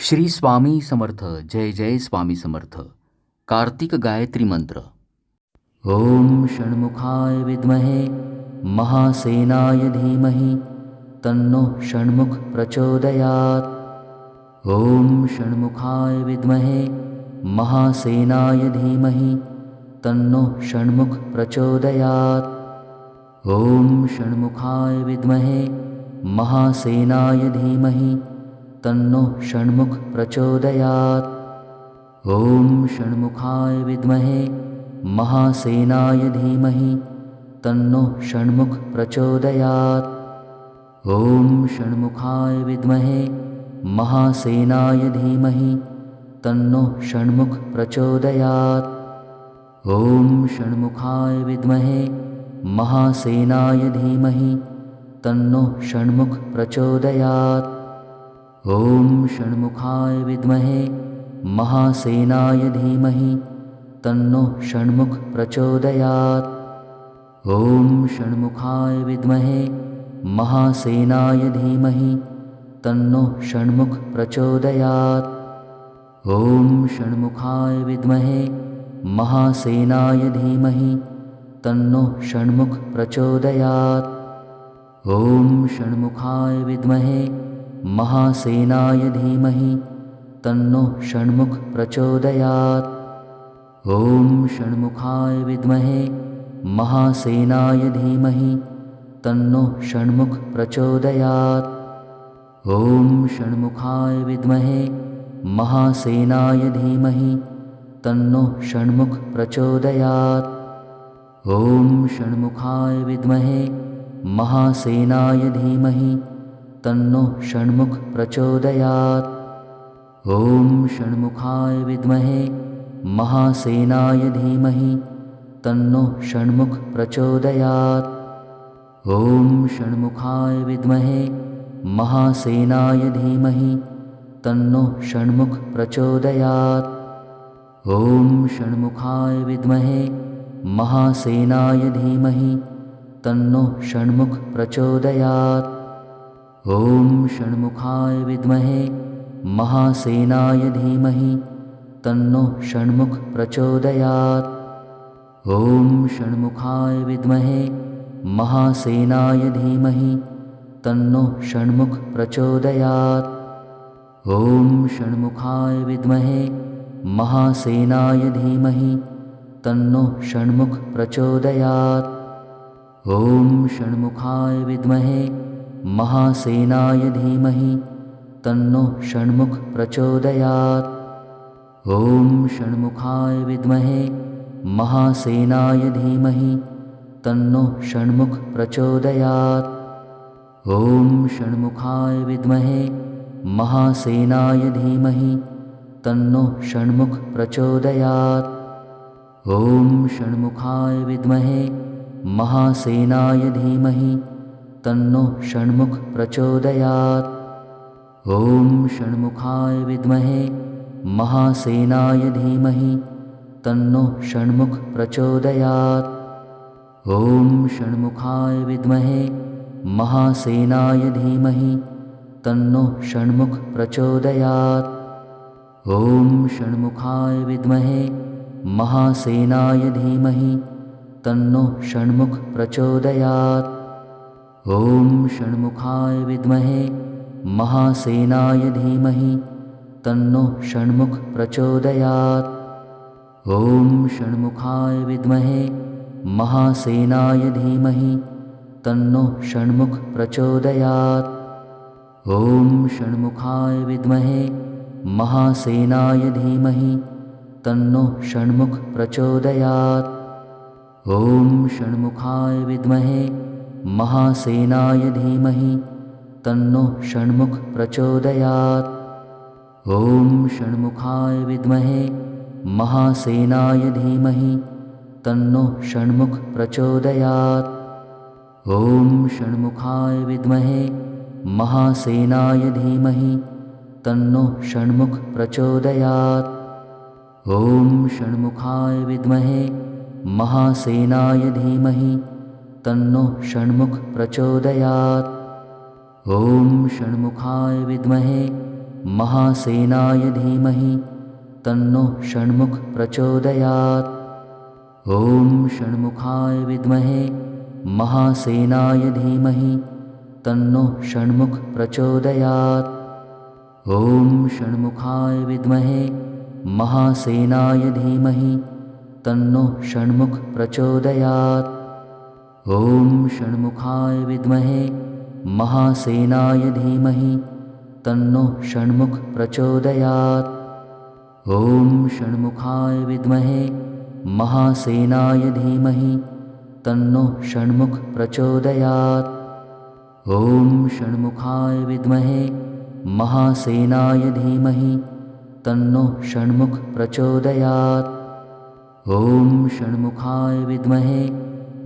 श्री स्वामी समर्थ, जय जय स्वामी समर्थ। कार्तिक गायत्री मंत्र। ॐ षण्मुखाय विद्महे, महासेनाय धीमहि, तन्नो षण्मुख प्रचोदयात्। ॐ षण्मुखाय विद्महे, महासेनाय धीमहि, तन्नो षण्मुख प्रचोदयात्। ॐ षण्मुखाय विद्महे, महासेनाय धीमहि तन्नो षण्मुख प्रचोदयात्। ॐ षण्मुखाय विद्महे महासेनाय धीमहि तन्नो षण्मुख प्रचोदयात्। ॐ षण्मुखाय विद्महे महासेनाय धीमहि तन्नो षण्मुख प्रचोदयात्। ॐ षण्मुखाय विद्महे महासेनाय धीमहि तन्नो षण्मुख प्रचोदयात् ॐ षण्मुखाय विद्महे महासेनाय धीमहि तन्नो षण्मुख प्रचोदयात्। ॐ षण्मुखाय विद्महे महासेनाय धीमहि तन्नो षण्मुख प्रचोदयात्। ॐ षण्मुखाय विद्महे महासेनाय धीमहि तन्नो षण्मुख प्रचोदयात्। ॐ षण्मुखाय विद्महे महासेनाय धीमहि तन्नो षण्मुख प्रचोदयात्। ॐ षण्मुखाय विद्महे महासेनाय धीमहि तन्नो षण्मुख प्रचोदयात्। ॐ षण्मुखाय विद्महे महासेनाय धीमहि तन्नो षण्मुख प्रचोदयात्। ॐ षण्मुखाय विद्महे महासेनाय धीमहि तन्नो षण्मुख प्रचोदयात्। ॐ षण्मुखाय विद्महे महासेनाय धीमहि तन्नो षण्मुख प्रचोदयात्। ॐ षण्मुखाय विद्महे महासेनाय धीमहि तन्नो षण्मुख प्रचोदयात्। ॐ षण्मुखाय विद्महे महासेनाय धीमहि तन्नो षण्मुख प्रचोदयात् ॐ षण्मुखाय विद्महे महासेनाय धीमहि तन्नो षण्मुख प्रचोदयात्। ॐ षण्मुखाय विद्महे महासेनाय धीमहि तन्नो षण्मुख प्रचोदयात्। ॐ षण्मुखाय विद्महे महासेनाय धीमहि तन्नो षण्मुख प्रचोदयात्। ॐ षण्मुखाय विद्महे महासेनाय धीमहि तन्नो षण्मुख प्रचोदयात्। ॐ षण्मुखाय विद्महे महासेनाय धीमहि तन्नो षण्मुख प्रचोदयात्। ॐ षण्मुखाय विद्महे महासेनाय धीमहि तन्नो षण्मुख प्रचोदयात्। ॐ षण्मुखाय विद्महे महासेनाय धीमहि तन्नो षण्मुख प्रचोदयात्। ॐ षण्मुखाय विद्महे महासेनाय धीमहि तन्नो षण्मुख प्रचोदयात्। ॐ षण्मुखाय विद्महे महासेनाय धीमहि तन्नो षण्मुख प्रचोदयात्। ॐ षण्मुखाय विद्महे महासेनाय धीमहि तन्नो षण्मुख प्रचोदयात् ॐ षण्मुखाय विद्महे महासेनाय धीमहि तन्नो षण्मुख प्रचोदयात्। ॐ षण्मुखाय विद्महे महासेनाय धीमहि तन्नो षण्मुख प्रचोदयात्। ॐ षण्मुखाय विद्महे महासेनाय धीमहि तन्नो षण्मुख प्रचोदयात्। ॐ षण्मुखाय विद्महे महासेनाय धीमहि तन्नो षण्मुख प्रचोदयात्। ॐ षण्मुखाय विद्महे महासेनाय धीमहि तन्नो षण्मुख प्रचोदयात्। ॐ षण्मुखाय विद्महे महासेनाय धीमहि तन्नो षण्मुख प्रचोदयात्। ॐ षण्मुखाय विद्महे महासेनाय धीमहि तन्नो षण्मुख प्रचोदयात्। ॐ षण्मुखाय विद्महे महासेनाय धीमहि तन्नो षण्मुख प्रचोदयात्। ॐ षण्मुखाय विद्महे महासेनाय धीमहि तन्नो षण्मुख प्रचोदयात्। ॐ षण्मुखाय विद्महे महासेनाय धीमहि तन्नो षण्मुख प्रचोदयात् ॐ षण्मुखाय विद्महे महासेनाय धीमहि तन्नो षण्मुख प्रचोदयात्। ॐ षण्मुखाय विद्महे महासेनाय धीमहि तन्नो षण्मुख प्रचोदयात्। ॐ षण्मुखाय विद्महे महासेनाय धीमहि तन्नो षण्मुख प्रचोदयात्। ॐ षण्मुखाय विद्महे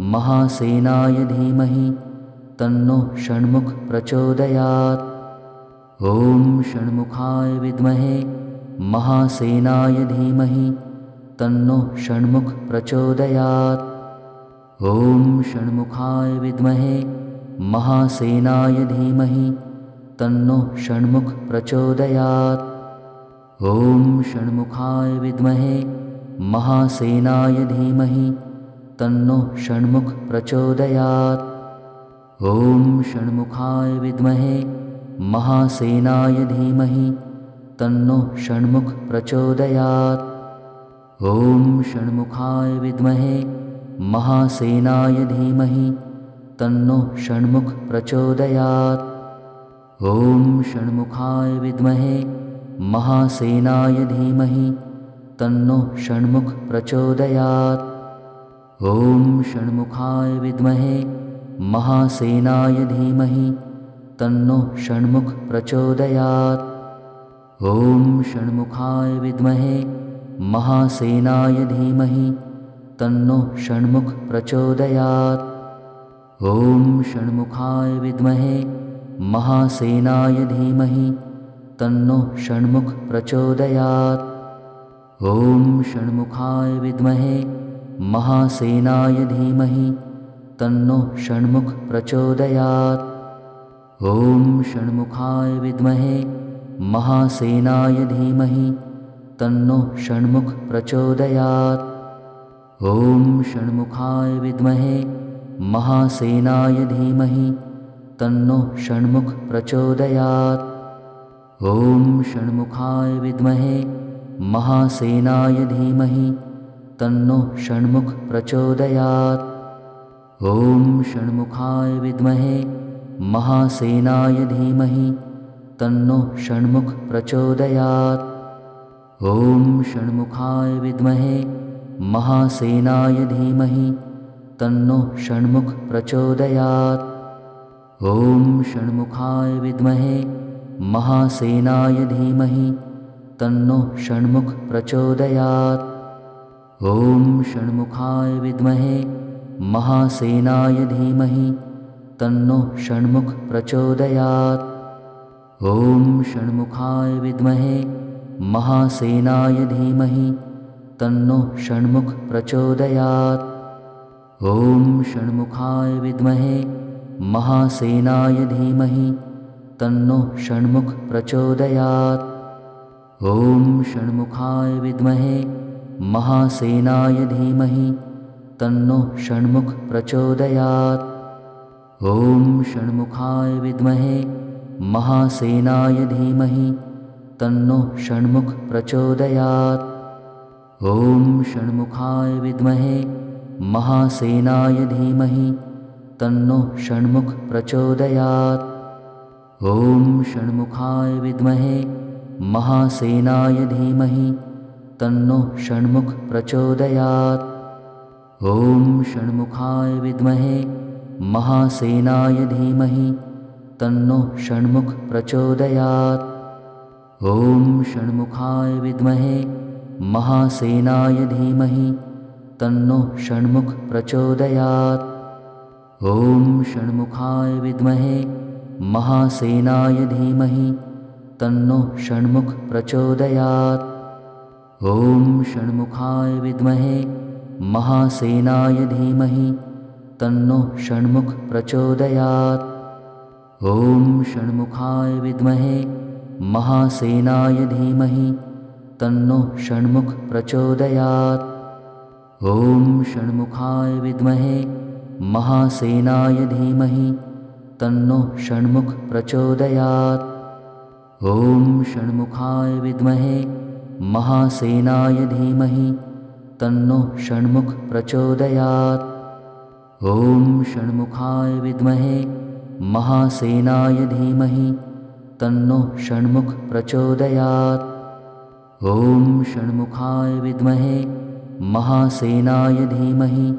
महासेनाय धीमहि तन्नो षण्मुख प्रचोदयात्। ॐ षण्मुखाय विद्महे महासेनाय धीमहि तन्नो षण्मुख प्रचोदयात्। ॐ षण्मुखाय विद्महे महासेनाय धीमहि तन्नो षण्मुख प्रचोदयात्। ॐ षण्मुखाय विद्महे महासेनाय धीमहि तन्नो षण्मुख प्रचोदयात्। ॐ षण्मुखाय विद्महे महासेनाय धीमहि तन्नो षण्मुख प्रचोदयात्। ॐ षण्मुखाय विद्महे महासेनाय धीमहि तन्नो षण्मुख प्रचोदयात्। ॐ षण्मुखाय विद्महे महासेनाय धीमहि तन्नो षण्मुख प्रचोदयात् ॐ षण्मुखाय विद्महे महासेनाय धीमहि तन्नो षण्मुख प्रचोदयात्। ॐ षण्मुखाय विद्महे महासेनाय धीमहि तन्नो षण्मुख प्रचोदयात्। ॐ षण्मुखाय विद्महे महासेनाय धीमहि तन्नो षण्मुख प्रचोदयात्। ॐ षण्मुखाय विद्महे महासेनाय धीमहि तन्नो षण्मुख प्रचोदयात्। ॐ षण्मुखाय विद्महे महासेनाय धीमहि तन्नो षण्मुख प्रचोदयात्। ॐ षण्मुखाय विद्महे महासेनाय धीमहि तन्नो षण्मुख प्रचोदयात्। ॐ षण्मुखाय विद्महे महासेनाय धीमहि तन्नो षण्मुख प्रचोदयात्। ॐ षण्मुखाय विद्महे महासेनाय धीमहि तन्नो षण्मुख प्रचोदयात्। ॐ षण्मुखाय विद्महे महासेनाय धीमहि तन्नो षण्मुख प्रचोदयात्। ॐ षण्मुखाय विद्महे महासेनाय धीमहि तन्नो षण्मुख प्रचोदयात् ॐ षण्मुखाय विद्महे महासेनाय धीमहि तन्नो षण्मुख प्रचोदयात्। ॐ षण्मुखाय विद्महे महासेनाय धीमहि तन्नो षण्मुख प्रचोदयात्। ॐ षण्मुखाय विद्महे महासेनाय धीमहि तन्नो षण्मुख प्रचोदयात्। ॐ षण्मुखाय विद्महे महासेनाय धीमहि तन्नो षण्मुख प्रचोदयात्। ॐ षण्मुखाय विद्महे महासेनाय धीमहि तन्नो षण्मुख प्रचोदयात्। ॐ षण्मुखाय विद्महे महासेनाय धीमहि तन्नो षण्मुख प्रचोदयात्। ॐ षण्मुखाय विद्महे महासेनाय धीमहि तन्नो षण्मुख प्रचोदयात्। ॐ षण्मुखाय विद्महे महासेनाय धीमहि तन्नो षण्मुख प्रचोदयात्। ॐ षण्मुखाय विद्महे महासेनाय धीमहि तन्नो षण्मुख प्रचोदयात्। ॐ षण्मुखाय विद्महे महासेनाय धीमहि तन्नो षण्मुख प्रचोदयात् ॐ षण्मुखाय विद्महे महासेनाय धीमहि तन्नो षण्मुख प्रचोदयात्। ॐ षण्मुखाय विद्महे महासेनाय धीमहि तन्नो षण्मुख प्रचोदयात्। ॐ षण्मुखाय विद्महे महासेनाय धीमहि तन्नो षण्मुख प्रचोदयात् ॐ षण्मुखाय विद्महे महासेनाय धीमहि तन्नो षण्मुख प्रचोदयात्। ॐ षण्मुखाय विद्महे महासेनाय धीमहि तन्नो षण्मुख प्रचोदयात्। ॐ षण्मुखाय विद्महे महासेनाय धीमहि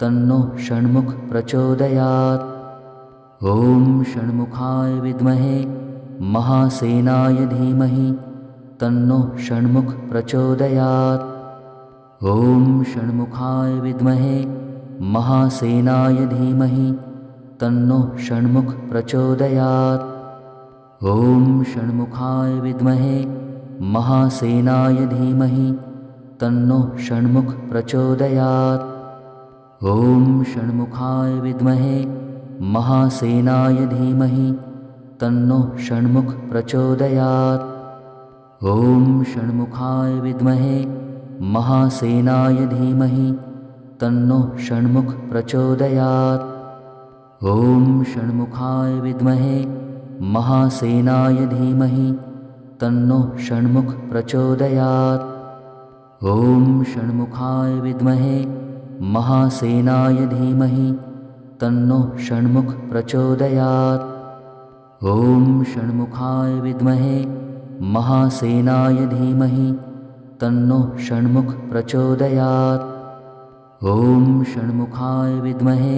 तन्नो षण्मुख प्रचोदयात्। ॐ षण्मुखाय विद्महे महासेनाय धीमहि तन्नो षण्मुख प्रचोदयात्। ॐ षण्मुखाय विद्महे महासेनाय धीमहि तन्नो षण्मुख प्रचोदयात्। ॐ षण्मुखाय विद्महे महासेनाय धीमहि तन्नो षण्मुख प्रचोदयात्। ॐ षण्मुखाय विद्महे महासेनाय धीमहि तन्नो षण्मुख प्रचोदयात्। ॐ षण्मुखाय विद्महे महासेनाय धीमहि तन्नो षण्मुख प्रचोदयात्। ॐ षण्मुखाय विद्महे महासेनाय धीमहि तन्नो षण्मुख प्रचोदयात्। ॐ षण्मुखाय विद्महे महासेनाय धीमहि तन्नो षण्मुख प्रचोदयात् ॐ षण्मुखाय विद्महे महासेनाय धीमहि तन्नो षण्मुख प्रचोदयात्। ॐ षण्मुखाय विद्महे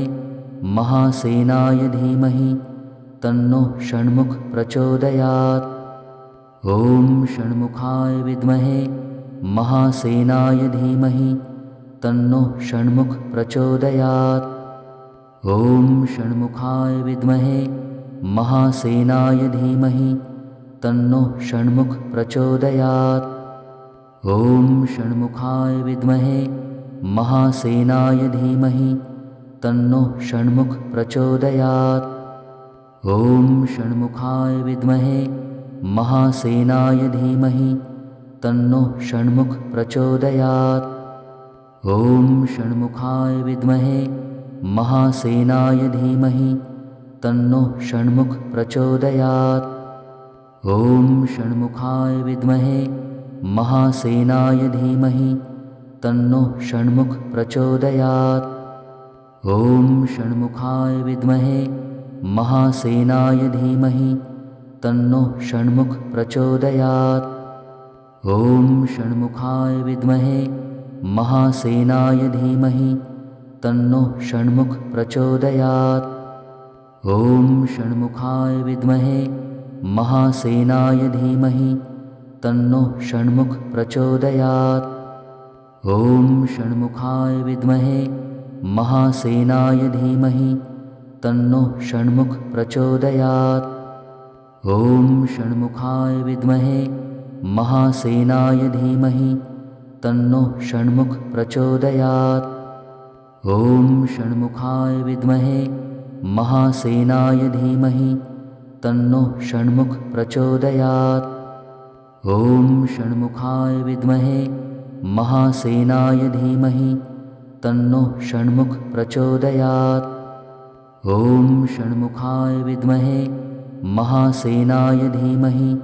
महासेनाय धीमहि तन्नो षण्मुख प्रचोदयात्। ॐ षण्मुखाय विद्महे महासेनाय धीमहि तन्नो षण्मुख प्रचोदयात्। ॐ षण्मुखाय विद्महे महासेनाय धीमहि तन्नो षण्मुख प्रचोदयात्। ॐ षण्मुखाय विद्महे महासेनाय धीमहि तन्नो षण्मुख प्रचोदयात्। ॐ षण्मुखाय विद्महे महासेनाय धीमहि तन्नो षण्मुख प्रचोदयात्। ॐ षण्मुखाय विद्महे महासेनाय धीमहि तन्नो षण्मुख प्रचोदयात्। ॐ षण्मुखाय विद्महे महासेनाय धीमहि तन्नो षण्मुख प्रचोदयात्। ॐ षण्मुखाय विद्महे महासेनाय धीमहि तन्नो षण्मुख प्रचोदयात्। ॐ षण्मुखाय विद्महे महासेनाय धीमहि तन्नो षण्मुख प्रचोदयात् ॐ षण्मुखाय विद्महे महासेनाय धीमहि तन्नो षण्मुख प्रचोदयात्। ॐ षण्मुखाय विद्महे महासेनाय धीमहि तन्नो षण्मुख प्रचोदयात्। ॐ षण्मुखाय विद्महे महासेनाय धीमहि तन्नो षण्मुख प्रचोदयात्। ॐ षण्मुखाय विद्महे महासेनाय धीमहि तन्नो षण्मुख प्रचोदयात्। ॐ षण्मुखाय विद्महे महासेनाय धीमहि तन्नो षण्मुख प्रचोदयात्। ॐ षण्मुखाय विद्महे महासेनाय धीमहि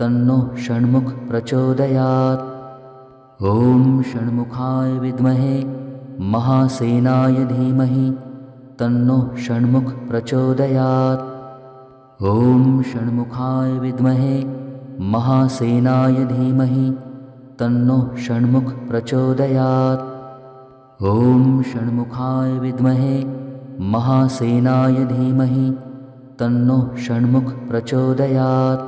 तन्नो षण्मुख प्रचोदयात्। ॐ षण्मुखाय विद्महे महासेनाय धीमहि तन्नो षण्मुख प्रचोदयात्। ॐ षण्मुखाय विद्महे, महासेनाय धीमहि, तन्नो षण्मुख प्रचोदयात्। ॐ षण्मुखाय विद्महे, महासेनाय धीमहि, तन्नो षण्मुख प्रचोदयात्।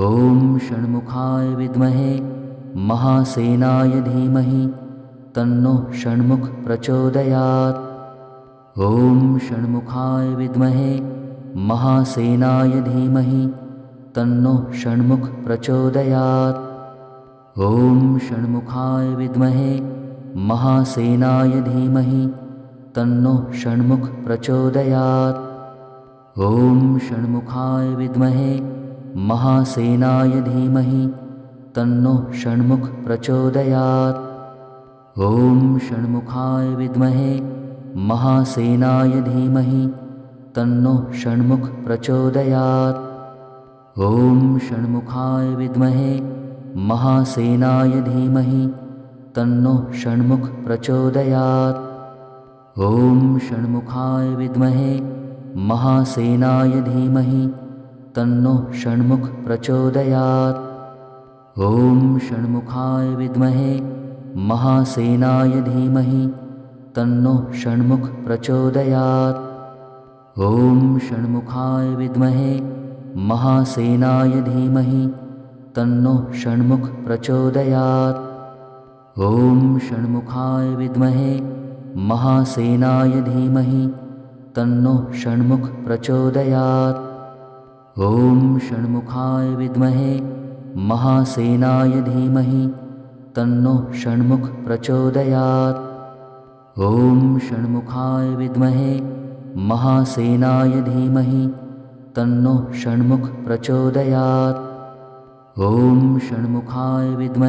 ॐ षण्मुखाय विद्महे, महासेनाय धीमहि, तन्नो षण्मुख प्रचोदयात्। ॐ षण्मुखाय विद्महे महासेनाय धीमहि तन्नो षण्मुख प्रचोदयात्। ॐ षण्मुखाय विद्महे महासेनाय धीमहि तन्नो षण्मुख प्रचोदयात्। ॐ षण्मुखाय विद्महे महासेनाय धीमहि तन्नो षण्मुख प्रचोदयात्। ॐ षण्मुखाय विद्महे महासेनाय धीमहि तन्नो षण्मुख प्रचोदयात्। ॐ षण्मुखाय विद्महे महासेनाय धीमहि तन्नो षण्मुख प्रचोदयात्। ॐ षण्मुखाय विद्महे महासेनाय धीमहि तन्नो षण्मुख प्रचोदयात्। ॐ षण्मुखाय विद्महे महासेनाय धीमहि तन्नो षण्मुख प्रचोदयात्। ॐ षण्मुखाय विद्महे महासेनाय धीमहि तन्नो षण्मुख प्रचोदयात्। ॐ षण्मुखाय विद्महे महासेनाय धीमहि तन्नो षण्मुख प्रचोदयात्। ॐ षण्मुखाय विद्महे महासेनाय धीमहि तन्नो षण्मुख प्रचोदयात् ॐ षण्मुखाय विद्महे महासेनाय धीमहि तन्नो षण्मुख प्रचोदयात्। ॐ षण्मुखाय विद्महे